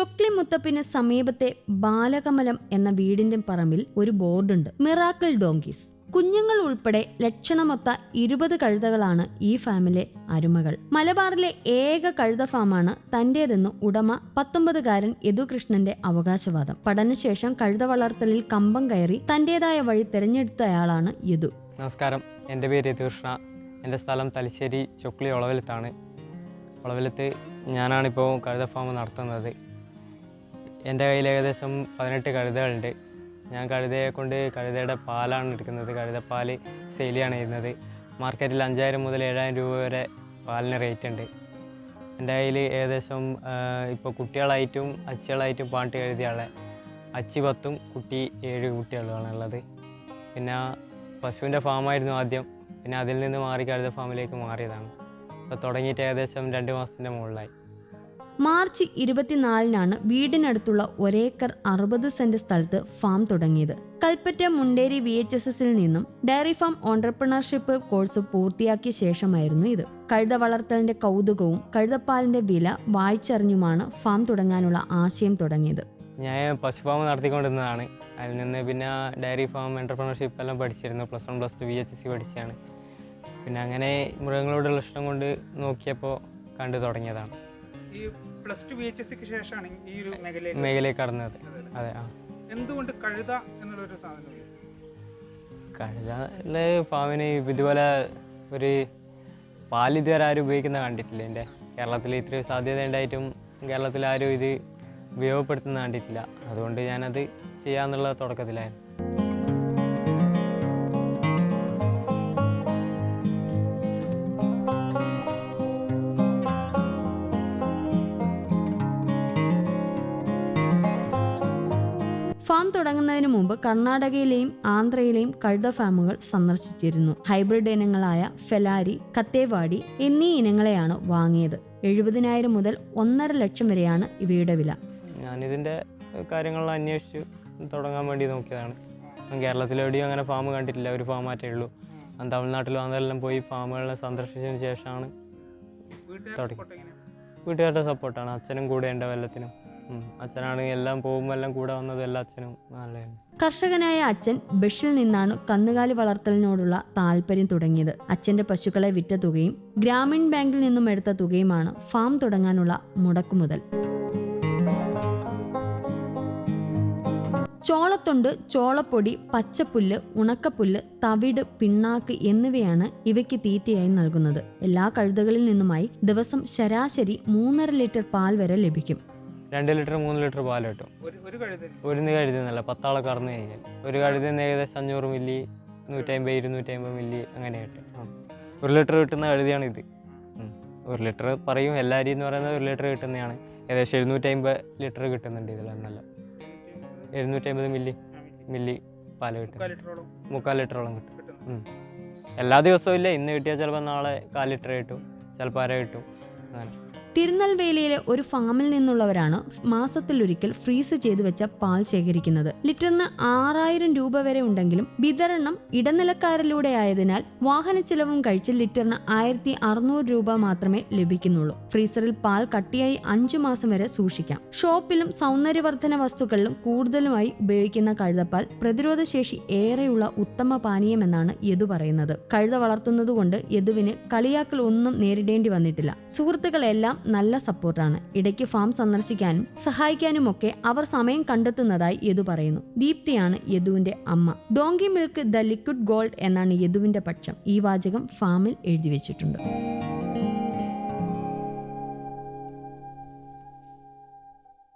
ചൊക്ലി മുത്തപ്പിന് സമീപത്തെ ബാലകമലം എന്ന വീടിന്റെ പറമ്പിൽ ഒരു ബോർഡുണ്ട്. Miracle donkeys. കുഞ്ഞുങ്ങൾ ഉൾപ്പെടെ ലക്ഷണമൊത്ത ഇരുപത് കഴുതകളാണ് ഈ ഫാമിലെ അരുമകൾ. മലബാറിലെ ഏക കഴുത ഫാമാണ് തന്റേതെന്ന് ഉടമ പത്തൊമ്പതുകാരൻ യദുകൃഷ്ണന്റെ അവകാശവാദം. പഠനശേഷം കഴുത വളർത്തലിൽ കമ്പം കയറി തന്റേതായ വഴി തെരഞ്ഞെടുത്തയാളാണ് യദു. നമസ്കാരം. എന്റെ പേര് യദുകൃഷ്ണ. എന്റെ സ്ഥലം തലശ്ശേരി ചൊക്ലി ഒളവലത്താണ്. ഒളവലത്ത് ഞാനാണിപ്പോൾ കഴുത ഫാം നടത്തുന്നത്. എന്റെ കയ്യിൽ ഏകദേശം പതിനെട്ട് കഴുതകളുണ്ട്. ഞാൻ കഴുതയെ കൊണ്ട് കഴുതയുടെ പാലാണ് എടുക്കുന്നത്. കഴുതപ്പാൽ സെയിൽ ആണ് ചെയ്യുന്നത് മാർക്കറ്റിൽ അഞ്ചായിരം മുതൽ ഏഴായിരം രൂപ വരെ പാലിന് റേറ്റ് ഉണ്ട്. എന്റെ കയ്യിൽ ഏകദേശം ഇപ്പോൾ കുട്ടികളായിട്ടും അച്ചികളായിട്ടും പാട്ട് എഴുതിയാളെ അച്ചി പത്തും കുട്ടി ഏഴ് കുട്ടികളുമാണ് ഉള്ളത്. പിന്നെ പശുവിന്റെ ഫാമായിരുന്നു ആദ്യം. പിന്നെ അതിൽ നിന്ന് മാറി കഴുത ഫാമിലേക്ക് മാറിയതാണ്. അപ്പോൾ തുടങ്ങിയിട്ട് ഏകദേശം രണ്ട് മാസത്തിന്റെ മുകളിലായി. മാർച്ച് ഇരുപത്തിനാലിനാണ് വീടിനടുത്തുള്ള ഒരേക്കർ അറുപത് സെന്റ് സ്ഥലത്ത് ഫാം തുടങ്ങിയത്. Kalpetta Munderi V H S എസിൽ നിന്നും ഡയറി ഫാം ഓണ്ടർപ്രണർഷിപ്പ് കോഴ്സ് പൂർത്തിയാക്കിയ ശേഷമായിരുന്നു ഇത്. കഴുത വളർത്തലിന്റെ കൗതുകവും കഴുതപ്പാലിന്റെ വില വായിച്ചറിഞ്ഞുമാണ് ഫാം തുടങ്ങാനുള്ള ആശയം തുടങ്ങിയത്. ഞാൻ പശു ഫാം നടത്തിക്കൊണ്ടിരുന്നതാണ്. അതിൽ നിന്ന് പിന്നെ ഡയറി ഫാം എന്റർപ്രണർഷിപ്പ് എല്ലാം പഠിച്ചിരുന്നു. Plus one plus two V H S C പഠിച്ചാണ് പിന്നെ അങ്ങനെ മൃഗങ്ങളോടുള്ള ഇഷ്ടം കൊണ്ട് നോക്കിയപ്പോൾ കണ്ടു തുടങ്ങിയതാണ്. ഈ plus two B H S സിക്ക് ശേഷമാണ് ഈ ഒരു മേഖലയിൽ മേഖലയിൽ കടന്നത്. അതെ ആ. എന്തുകൊണ്ട് കഴുത എന്നുള്ളൊരു സാധനം കഴുത ഫാമിന് ഇതുപോലെ ഒരു പാൽ ഇതുവരെ ആരും ഉപയോഗിക്കുന്ന കണ്ടിട്ടില്ല. എന്റെ കേരളത്തിൽ ഇത്രയും സാധ്യത ഉണ്ടായിട്ടും കേരളത്തിൽ ആരും ഇത് ഉപയോഗപ്പെടുത്തുന്ന കണ്ടിട്ടില്ല. അതുകൊണ്ട് ഞാനത് ചെയ്യാന്നുള്ള തുടക്കത്തിലായിരുന്നു. തുടങ്ങുന്നതിന് മുമ്പ് കർണാടകയിലെയും ആന്ധ്രയിലെയും കഴുത ഫാമുകൾ സന്ദർശിച്ചിരുന്നു. ഹൈബ്രിഡ് ഇനങ്ങളായ ഫെലാരി കത്തേവാടി എന്നീ ഇനങ്ങളെയാണ് വാങ്ങിയത്. എഴുപതിനായിരം മുതൽ ഒന്നര ലക്ഷം വരെയാണ് ഇവയുടെ വില. ഞാനിതിന്റെ കാര്യങ്ങൾ അന്വേഷിച്ച് തുടങ്ങാൻ വേണ്ടി നോക്കിയതാണ്. കേരളത്തിലെവിടെയും അങ്ങനെ ഫാം കണ്ടിട്ടില്ല ഒരു ഫാം മാറ്റേ ഉള്ളൂ. ഞാൻ തമിഴ്നാട്ടിലും അതെല്ലാം പോയി ഫാമുകളെ സന്ദർശിച്ചതിന് ശേഷമാണ് തുടങ്ങി. വീട്ടുകാരുടെ സപ്പോർട്ടാണ് അച്ഛനും കൂടെ ഉണ്ട് എല്ലാത്തിനും ഉം. അച്ഛനാണ് എല്ലാം എല്ലാം കൂടെ വന്നത് അച്ഛനും കർഷകനായ അച്ഛൻ ബഷിൽ നിന്നാണ് കന്നുകാലി വളർത്തലിനോടുള്ള താല്പര്യം തുടങ്ങിയത്. അച്ഛന്റെ പശുക്കളെ വിറ്റ തുകയും ഗ്രാമീൺ ബാങ്കിൽ നിന്നും എടുത്ത തുകയുമാണ് ഫാം തുടങ്ങാനുള്ള മുടക്കുമുതൽ ചോളത്തൊണ്ട് ചോളപ്പൊടി പച്ചപ്പുല്ല് ഉണക്കപ്പുല്ല് തവിട് പിണ്ണാക്ക് എന്നിവയാണ് ഇവയ്ക്ക് തീറ്റയായി നൽകുന്നത്. എല്ലാ കഴുതകളിൽ നിന്നുമായി ദിവസം ശരാശരി മൂന്നര ലിറ്റർ പാൽ വരെ ലഭിക്കും. രണ്ട് ലിറ്റർ മൂന്ന് ലിറ്റർ പാൽ കിട്ടും. ഒരു ഒരു കഴുത ഒരു കഴുതുന്നല്ല പത്താളെ കറന്നു കഴിഞ്ഞാൽ ഒരു കഴുതുന്ന ഏകദേശം അഞ്ഞൂറ് മില്ലി നൂറ്റമ്പത് ഇരുന്നൂറ്റമ്പത് മില്ലി അങ്ങനെ കിട്ടും. ഒരു ലിറ്റർ കിട്ടുന്ന കഴുതിയാണ് ഇത്. ഒരു ലിറ്റർ പറയും എല്ലാവരും എന്ന് പറയുന്നത് ഒരു ലിറ്റർ കിട്ടുന്നതാണ്. ഏകദേശം എഴുന്നൂറ്റമ്പത് ലിറ്റർ കിട്ടുന്നുണ്ട് ഇതിലെന്നല്ല എഴുന്നൂറ്റമ്പത് മില്ലി മില്ലി പാൽ കിട്ടും. മുക്കാൽ ലിറ്ററോളം? കിട്ടും. എല്ലാ ദിവസവും ഇല്ല ഇന്ന് കിട്ടിയാൽ ചിലപ്പോൾ നാളെ കാൽ ലിറ്റർ കിട്ടും ചിലപ്പോൾ അര കിട്ടും. അങ്ങനെ. തിരുനെൽവേലിയിലെ ഒരു ഫാമിൽ നിന്നുള്ളവരാണ് മാസത്തിലൊരിക്കൽ ഫ്രീസ് ചെയ്തു വെച്ച പാൽ ശേഖരിക്കുന്നത്. ലിറ്ററിന് ആറായിരം രൂപ വരെ ഉണ്ടെങ്കിലും വിതരണം ഇടനിലക്കാരിലൂടെ ആയതിനാൽ വാഹന ചെലവും കഴിച്ച് ലിറ്ററിന് ആയിരത്തി അറുന്നൂറ് രൂപ മാത്രമേ ലഭിക്കുന്നുള്ളൂ. ഫ്രീസറിൽ പാൽ കട്ടിയായി അഞ്ചു മാസം വരെ സൂക്ഷിക്കാം. ഷോപ്പിലും സൗന്ദര്യവർദ്ധന വസ്തുക്കളിലും കൂടുതലുമായി ഉപയോഗിക്കുന്ന കഴുതപ്പാൽ പ്രതിരോധശേഷി ഏറെയുള്ള ഉത്തമ പാനീയമെന്നാണ് യദു പറയുന്നത്. കഴുത വളർത്തുന്നതുകൊണ്ട് യദുവിന് കളിയാക്കൽ ഒന്നും നേരിടേണ്ടി വന്നിട്ടില്ല. സുഹൃത്തുക്കളെല്ലാം നല്ല സപ്പോർട്ടാണ്. ഇടയ്ക്ക് ഫാം സന്ദർശിക്കാനും സഹായിക്കാനുമൊക്കെ അവർ സമയം കണ്ടെത്തുന്നതായി യദു പറയുന്നു. ദീപ്തിയാണ് യദുവിന്റെ അമ്മ. Donkey milk the liquid gold എന്നാണ് യദുവിന്റെ പക്ഷം. ഈ വാചകം ഫാമിൽ എഴുതി വെച്ചിട്ടുണ്ട്.